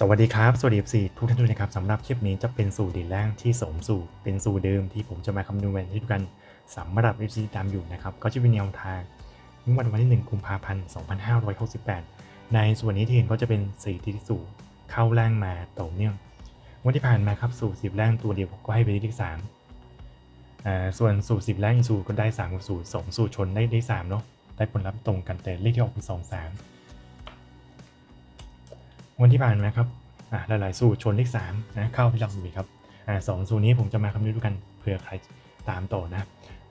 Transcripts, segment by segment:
สวัสดีครับ สวัสดี FC ทุกท่านด้วยนะครับสำหรับคลิปนี้จะเป็นสูตรดีแรกที่สมสูตรเป็นสูตรเดิมที่ผมจะมาคำนวณให้ทุกันสำหรับ FC ตามอยู่นะครับ ก็จะเป็นแนวทางงวดวันที่ 1 กุมภาพันธ์ 2568 ในส่วนนี้ที่เห็นก็จะเป็นสีที่สูตรเข้าแรงมาต่อเนื่องงวดที่ผ่านมาครับสูตร10แรงตัวเดียวก็ให้ไปที่3อ่าส่วนสูตร10แรงอีกสูตรก็ได้3กับสูตร2สูตรชนได้ได้3เนาะได้ผลลัพธ์ตรงกันแต่เลขที่ออกเป็น2 3 วันที่ผ่านมาครับอะหลายๆสูตรชนเลขสามนะเข้าที่หลักหน่วยครับอ่าสองสูตรนี้ผมจะมาคำนวณด้วยกันเผื่อใครตามต่อนะ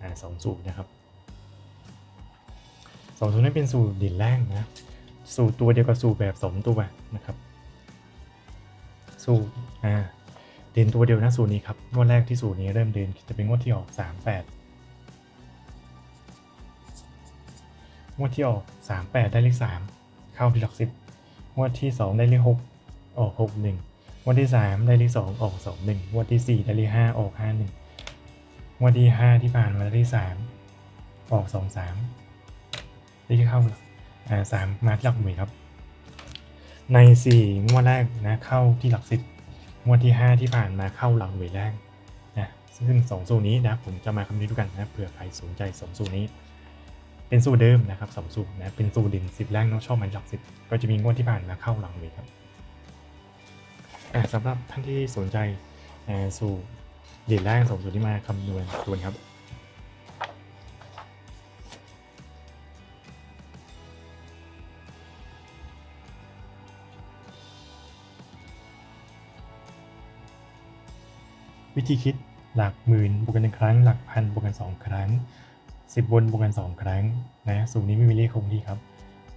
อ่าสองสูตรนะครับสองสูตรนี้เป็นสูตรดินแรกนะสูตรตัวเดียวกับสูตรแบบสมตัวนะครับ สูตรอ่าเด่นตัวเดียวนะสูตรนี้ครับงวดแรกที่สูตรนี้เริ่มเดินจะเป็นงวดที่ออกสามแปดงวดที่ออกสามแปดได้เลขสามเข้าที่หลักสิบ งวดที่ 2 ได้เลข6ออก 6 1งวดที่ 3 ได้เลข2ออก 2 1งวดที่ 4 ได้เลข5ออก 5 1งวดที่ 5 ที่ผ่านมาได้เลข3ออก 2 3เลขที่เข้าอ่าสามมาที่หลักหน่วยครับ ใน 4 งวดแรกนะเข้าที่หลักสิบงวดที่ 5 ที่ผ่านมาเข้าหลักหน่วยแรกนะซึ่งสองสูตรนี้นะผมจะมาคำนวณด้วยกันนะเผื่อใครสนใจสองสูตรนี้ เป็นสูตรเดิมนะครับสองสูตรนะเป็นสูตรดินสิบแรกน้องชอบมันหลักสิบก็จะมีงวดที่ผ่านมาเข้าหลังเลยครับสำหรับท่านที่สนใจสูตรดินแรกสองสูตรที่มาคำนวณทวนครับวิธีคิดหลักหมื่นบวกกันหนึ่งครั้ง หลักพันบวกกันสองครั้ง สิบบนบวกกันสองครั้งนะสูตรนี้ไม่มีเลขคงที่ครับ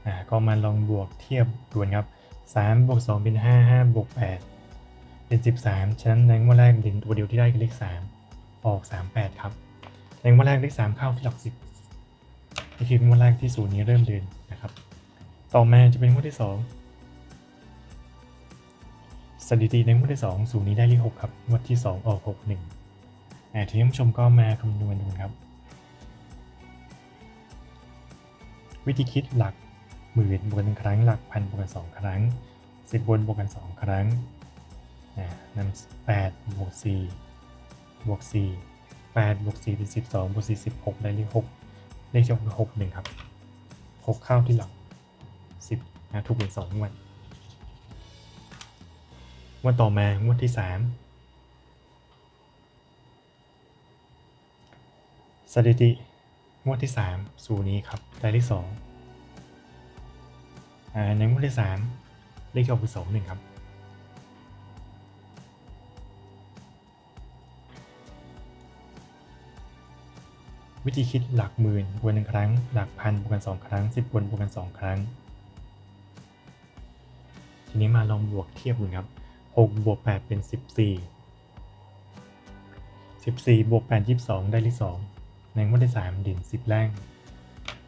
อ่าก็มาลองบวกเทียบด่วนครับสามบวกสองเป็นห้าห้าบวกแปดเป็นสิบสามฉะนั้นในงวดแรกเด่นตัวเดียวที่ได้คือเลขสามออกสามแปดครับในงวดแรกเลขสามเข้าที่หลักสิบนี่คืองวดแรกที่สูตรนี้เริ่มเดินนะครับ ต่อมาจะเป็นงวดที่สองสถิติในงวดที่2สูตรนี้ได้เลข6ครับงวดที่ 2 ออก 6 1อ่าทีนี้ท่นผู้ชมก็มาคำนวณดูครับ วิธีคิดหลักหมื่นบวกกันหนึ่งครั้ง หลักพันบวกกันสองครั้งสิบบนบวกกันสองครั้งอ่นำแปดบวกสี่บวกสี่แปดบวกสี่เป็นสิบสองบวกสี่สิบหกได้เลขหกเลขที่ออกคือหกหนึ่งครับหกเข้าที่หลักสิบนะถูกเป็นสองงวดงวดต่อมางวดที่สามสถิติ งวดที่สามสูนี้ครับได้เลขสองอ่าในงวดที่สามเลขที่ออกคือสองหนึ่งครับ วิธีคิดหลักหมื่นบวกหนึ่งครั้ง หลักพันบวกกันสองครั้งสิบบนบวกกันสองครั้ง ทีนี้มาลองบวกเทียบดูครับ6บวก8เป็น14 14บวก8 22 ได้เลข2 ในงวดที่3เด่น10แรง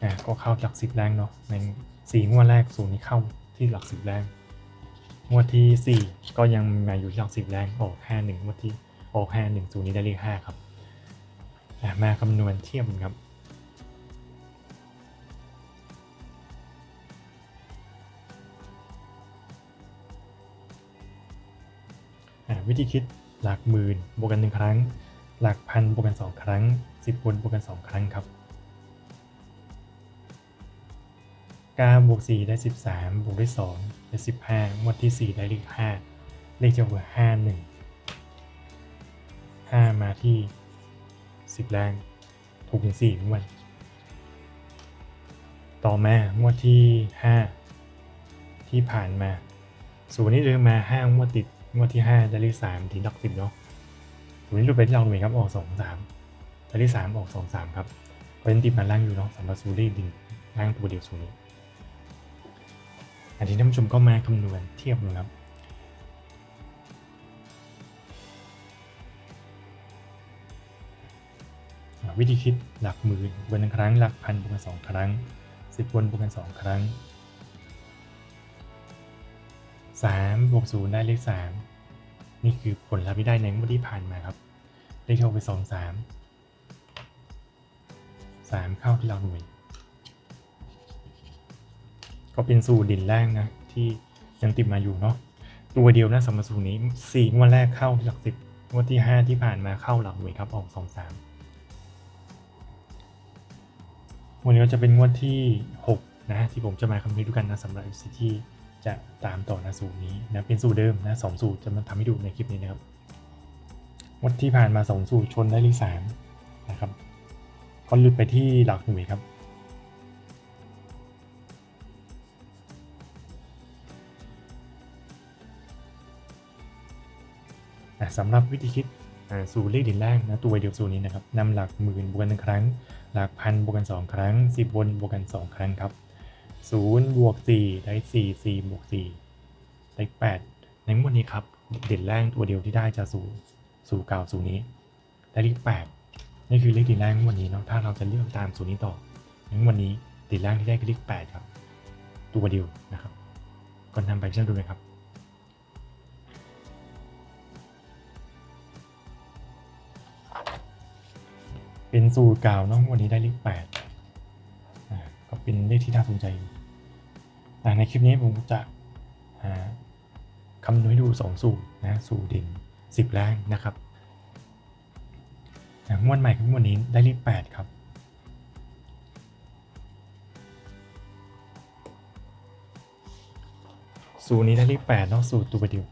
อะก็เข้าหลัก10แรงเนาะใน4งวดแรกสูตรนี้เข้าที่หลัก10แรงงวดที่4ก็ยังมาอยู่ที่หลัก10แรงออก51งงวดที่ออก51สูตรนี้ได้เลข5ครับอะมาคำนวณเทียบครับอ่าวิธีคิดหลักหมื่นบวกกันหนึ่งครั้ง หลักพันบวกกันสองครั้งสิบบนบวกกันสองครั้งครับกาบวกสี่ได้สิบสามบวกด้วยสองได้สิบห้างวดที่สี่ได้เลขห้าเลขจะเบอร์ห้าหนึ่งห้ามาที่สิบแรงถูกถึงสี่งวดต่อมางวดที่ห้าที่ผ่านมาสูตรนี้เดินมาห้างวดติด งวดที่ 5 ได้เลข3ถึงหลักสิบเนาะ ตัวนี้รูปเป็นที่เราหน่วยครับออก2 3ได้เลข3ออก2 3ครับก็ยังติดมาล่างอยู่เนาะสำหรับซูรี่ดินล่างตัวเดียวสูนี้อันนี้ท่านผู้ชมก็มาคำนวณเทียบดูครับวิธีคิดหลักหมื่นบวกหนึ่งครั้งหลักพันบวกกันสองครั้งสิบบนบวกกันสองครั้งสามบวกศูนย์ได้เลขสาม นี่คือผลลัพธ์ที่ได้ในงวดที่ผ่านมาครับเลขที่ออกไปสองสามสามเข้าที่เราหน่วย ก็เป็นสูตรดินแรกนะ ที่ยังติดมาอยู่เนาะตัวเดียวนะสำหรับสูตรนี้สี่งวดแรกเข้าหลักสิบงวดที่ห้าที่ผ่านมาเข้าหลักหน่วยครับออกสองสามวันนี้ก็จะเป็นงวดที่หกนะ ที่ผมจะมาคำนวณดูกันนะสำหรับ FC ที่ จะตามต่อนะสูตรนี้นะเป็นสูตรเดิมนะสองสูตรจะมาทำให้ดูในคลิปนี้นะครับงวดที่ผ่านมาสองสูตรชนได้เลขสามนะครับก็หลุดไปที่หลักหน่วยครับสำหรับวิธีคิดสู่เลขเด่นแรกนะตัวเดียวสูตรนี้นะครับนำหลักหมื่นบวกกันหนึ่งครั้ง หลักพันบวกกัน 2 ครั้ง 10บนบวกกัน 2 ครั้งครับ 0บวก4ได้4 4บวก4ได้8ในงวดนี้ครับ เด่นแรกตัวเดียวที่ได้จะสู่สู่เก่าสู่นี้ ได้เลข8นี่คือเลขเด่นแรกงวดนี้เนาะถ้าเราจะเลือกตามสูตรนี้ต่อในวดนี้เด่นแรกที่ได้คือเลข8ครับ ตัวเดียวนะครับก่อนทำไปเช่นดูไหมครับเป็นสูตรเก่าเนาะวันนี้ได้เลขแปด เป็นเลขที่น่าสนใจอยู่ในคลิปนี้ผมจะอ่าคำนวณดู 2 สูตรนะสูตรเด่น10แรกนะครับอ่งวดใหม่ของวันนี้ได้เลข8ครับสูตรนี้ได้เลข8นาะสูตรตัวเดียว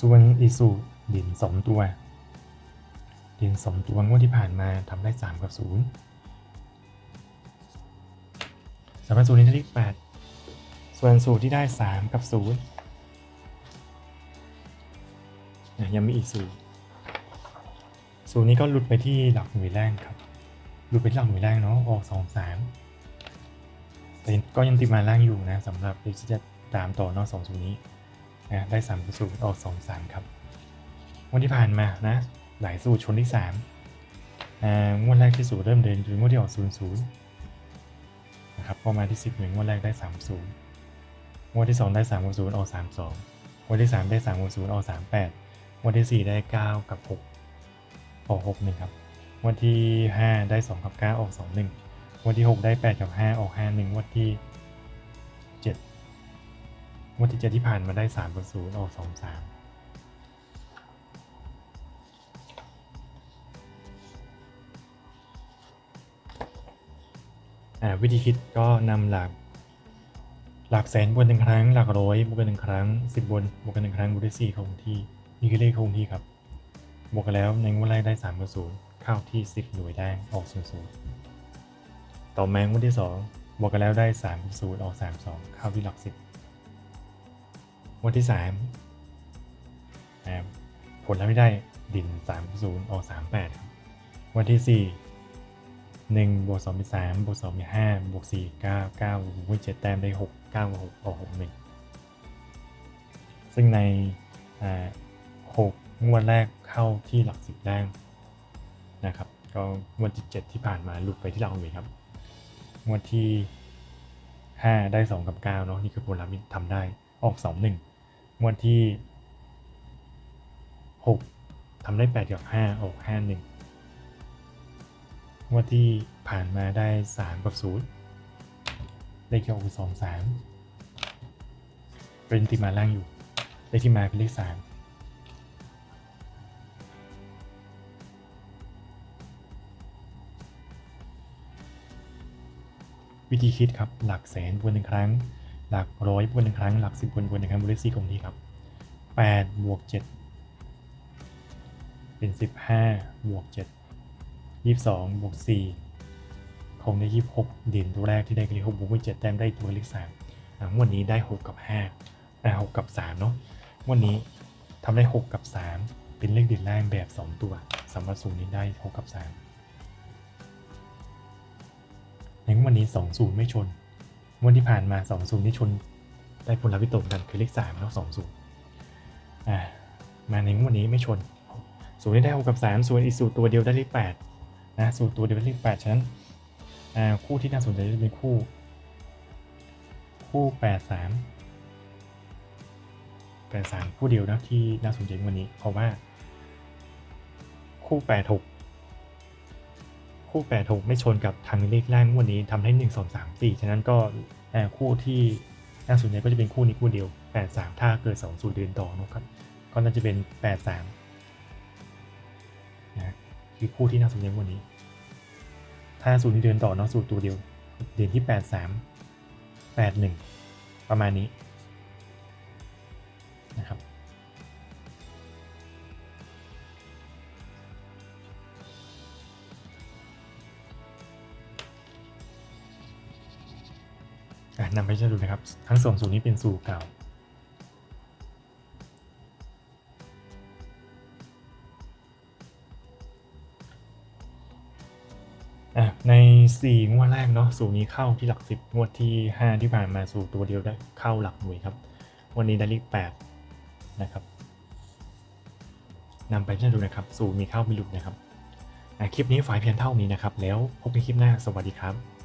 ส่วนอีสูด่นสองตัวด่นสองตัวงวดที่ผ่านมาทำได้ 3 กับ 0สำหรับสูตรนี้เลข8ส่วนสูตรที่ได้ 3 กับ0อะยังมีอีกสูตรสูตรนี้ก็หลุดไปที่หลักหน่วยแรกครับ หลุดไปที่หลักหน่วยแรกเนาะ ออก 2 3แต่ก็ยังติดมาล่างอยู่นะสำหรับที่จะตามต่อเนอกสองสูตรนี้ นะได้3กระสูตรออก2 3ครับวันที่ผ่านมานะหลายสูตรชนที่3อ่างวดแรกที่สูตรเริ่มเดินคืองวดที่ออก0 0นะครับพอมาที่ 10หนึ่งวดแรกได้3 0งวดที่ 2 ได้3กับ0ออก3 2งวดที่ 3 ได้3กับ0ออก3 8งวดที่ 4 ได้ 9 กับ 6 ออก6 1ครับงวดที่ 5 ได้ 2 กับ 9 ออก 2 1งวดที่ 6 ได้ 8 กับ 5 ออก 5 1งวดที่ งวดที่เจ็ดที่ผ่านมาได้3กับ0ออก2 3อ่าวิธีคิดก็นำหลัก หลักแสนบวกหนึ่งครั้ง หลักร้อยบวกกันหนึ่งครั้งสิบบนบวกกันหนึ่งครั้งบวกได้สี่คงที่นี่คือเลขคงที่ครับ บวกกันแล้วในงวดแรกได้3กับ0เข้าที่10หน่วยแดงออก0 0ต่อแมงวดที่2บวกกันแล้วได้3กับ0ออก3 2เข้าที่หลัก10 วันที่สามอ่าผลแลัพธ์ที่ได้ดินสามศูนย์ออกสามแปดวันที่สี่หนึ่งบวกสองเป็นสามบวกสองเป็นห้าบวกสี่เก้าเก้าบวกเจ็ดแต้มได้หกเก้าบวกหกออกหกหนึ่งซึ่งในอ่าหกงวดแรกเข้าที่หลักสิบแรกนะครับก็งวดที่เจ็ดที่ผ่านมาหลุดไปที่หลักหน่วยครับงวดที่ 5 ได้ 2 กับ 9 เนาะนี่คือผลลัพธ์ที่ทำได้ออก 2 1 งวดที่ 6ทำได้ 8 กับ 5 ออก 5 1 งวดที่ผ่านมาได้ 3 กับ0ได้แค่ออก2 3 เป็นที่มาล่างอยู่ได้ที่มาเป็นเลข 3วิธีคิดครับหลักแสนบวกหนึ่งครั้ง หลักร้อยบวกหนึ่งครั้ง หลักสิบบวกหนึ่งครั้งบวกเลขสี่คงที่ครับแปดบวกเจ็ดเป็นสิบห้าบวกเจ็ดยี่สิบสองบวกสี่คงได้ยี่สิบหกเด่นตัวแรกที่ได้คือหกบวกเจ็ดแต้มได้ตัวเลขสามวดนี้ได้หกกับห้าอ่าหกกับสามเนาะวันนี้ทำได้หกกับสามเป็นเลขเด่นแรกแบบสองตัวสำหรับสูตรนี้ได้หกกับสามในวันนี้2 0ไม่ชน วันที่ผ่านมา2 0ที่ชนได้ผลลัพธ์ที่ตรงกันคือเลข3แล้ว2 0อ่ามาในงวันนี้ไม่ชนสูตรที่ได้6กับ3ส่วนอีกสูตรตัวเดียวได้เลข8นะสูตรตัวเดียวได้เลข8ฉะนั้นอ่าคู่ที่น่าสนใจจะเป็นคู่ คู่8 3แปดสามคู่เดียวนะที่น่าสนใจวันนี้เพราะว่า คู่แปดหก คู่แปดหกไม่ชนกับทางเลขล่างวันนี้ทำให้หนึ่งสองสามสี่ฉะนั้นก็เอ่อคู่ที่น่าสนใจก็จะเป็นคู่นี้คู่เดียวแปดสามถ้าเกิดสองสูตรเดินต่อนะครับ ก็น่าจะเป็นแปดสามนะคือคู่ที่น่าสนใจวันนี้ ถ้าสูตรนี้เดินต่อเนาะสูตรตัวเดียว เดินที่แปดสามแปดหนึ่งประมาณนี้ นำไปใช้ดูนะครับ ทั้งสองสูตรนี้เป็นสูตรเก่าอะใน 4 งวดแรกเนาะสูตรนี้เข้าที่หลัก 10 งวดที่ 5 ที่ผ่านมาสู่ตัวเดียวได้เข้าหลักหน่วยครับ วันนี้ได้เลข8นะครับนำไปใช้ดูนะครับ สูตรมีเข้ามีหลุดนะครับอะคลิปนี้ฝ่ายเพียงเท่านี้นะครับ แล้วพบกันคลิปหน้าสวัสดีครับ